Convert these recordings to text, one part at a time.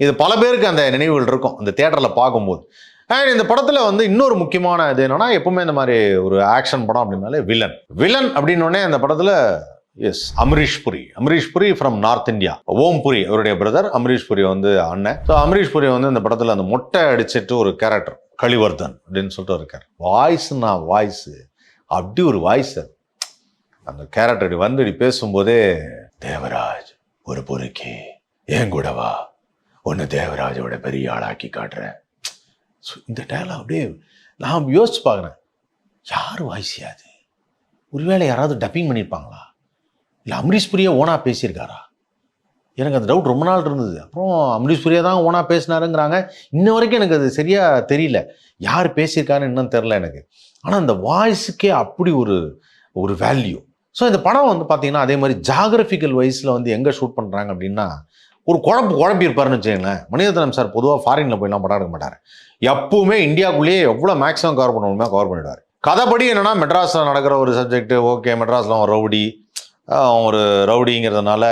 இது பல பேருக்கு அந்த நினைவுகள் இருக்கும் அந்த தேட்டரில் பார்க்கும்போது. அண்ட் இந்த படத்தில் வந்து இன்னொரு முக்கியமான இது என்னென்னா எப்பவுமே இந்த மாதிரி ஒரு ஆக்ஷன் படம் அப்படின்னாலே வில்லன் வில்லன் அப்படின்னோடனே அந்த படத்தில் yes Amrish Puri. Amrish Puri from north India Om Puri அவருடைய பிரதர் அமரீஷ் புரி வந்து அண்ணன். ஸோ அமரீஷ் புரி வந்து இந்த படத்தில் அந்த மொட்டை அடிச்சிட்டு ஒரு கேரக்டர் கலிவர்தன் அப்படின்னு சொல்லிட்டு இருக்கார் வாய்ஸ்னா வாய்ஸு. அப்படி ஒரு வாய்ஸ் அது. அந்த கேரக்டர் வந்து இப்படி பேசும்போதே தேவராஜ் ஒரு பொறுக்கி. ஏன் கூட உன்னை ஒன்று தேவராஜோட பெரிய ஆளாக்கி காட்டுறேன். ஸோ இந்த டயலாக் அப்படியே நான் யோசிச்சு பார்க்குறேன். யார் வாய்ஸியா அது? ஒருவேளை யாராவது டப்பிங் பண்ணியிருப்பாங்களா இல்லை அமரீஷ் புரியா ஓனாக பேசியிருக்காரா? எனக்கு அந்த டவுட் ரொம்ப நாள் இருந்தது. அப்புறம் அமரீஷ் புரியா தான் ஓனாக பேசினாருங்கிறாங்க. இன்ன வரைக்கும் எனக்கு அது சரியாக தெரியல. யார் பேசியிருக்காருன்னு இன்னும் தெரில எனக்கு. ஆனால் அந்த வாய்ஸுக்கே அப்படி ஒரு ஒரு வேல்யூ ஸோ இந்த படம் வந்து பார்த்தீங்கன்னா அதே மாதிரி ஜாகிரபிக்கல் வைஸில் வந்து எங்கே ஷூட் பண்ணுறாங்க அப்படின்னா ஒரு குழம்பு குழப்பியிருப்பாருன்னு வச்சுக்கங்களேன். மணிரத்னம் சார் பொதுவாக ஃபாரினில் போயெல்லாம் படம் எடுக்க மாட்டார். எப்பவுமே இந்தியாவுக்குள்ளேயே எவ்வளோ மேக்ஸிமம் கவர் பண்ணணுமே கவர் பண்ணிடுவார். கதைப்படி என்னென்னா மெட்ராஸில் நடக்கிற ஒரு சப்ஜெக்ட் ஓகே மெட்ராஸில் அவன் ரவுடி. அவன் ஒரு ரவுடிங்கிறதுனால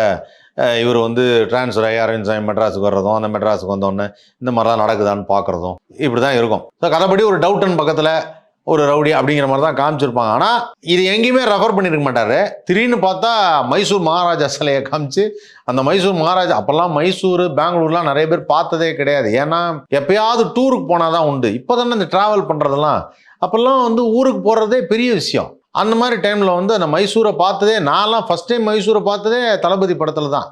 இவர் வந்து டிரான்ஸ்ஃபர் ஆகி அரவிந்த் சாமி மெட்ராஸுக்கு வர்றதும் அந்த மெட்ராஸுக்கு வந்தோடனே இந்த மாதிரிலாம் நடக்குதான்னு பார்க்குறதும் இப்படி தான் இருக்கும். ஸோ கதைப்படி ஒரு டவுட்டன் பக்கத்தில் ஒரு ரவுடி அப்படிங்கிற மாதிரி தான் காமிச்சிருப்பாங்க. ஆனால் இது எங்கேயுமே ரெஃபர் பண்ணியிருக்க மாட்டாரு. திடீர்னு பார்த்தா மைசூர் மகாராஜா சிலையை காமிச்சு அந்த மைசூர் மகாராஜா அப்போல்லாம் மைசூர் பெங்களூர்லாம் நிறைய பேர் பார்த்ததே கிடையாது. ஏன்னா எப்பயாவது டூருக்கு போனால் தான் உண்டு. இப்போ தானே இந்த ட்ராவல் பண்ணுறதெல்லாம் அப்போல்லாம் வந்து ஊருக்கு போகிறதே பெரிய விஷயம். அந்த மாதிரி டைமில் வந்து அந்த மைசூரை பார்த்ததே நான்லாம் ஃபஸ்ட் டைம் மைசூரை பார்த்ததே தளபதி படத்தில் தான்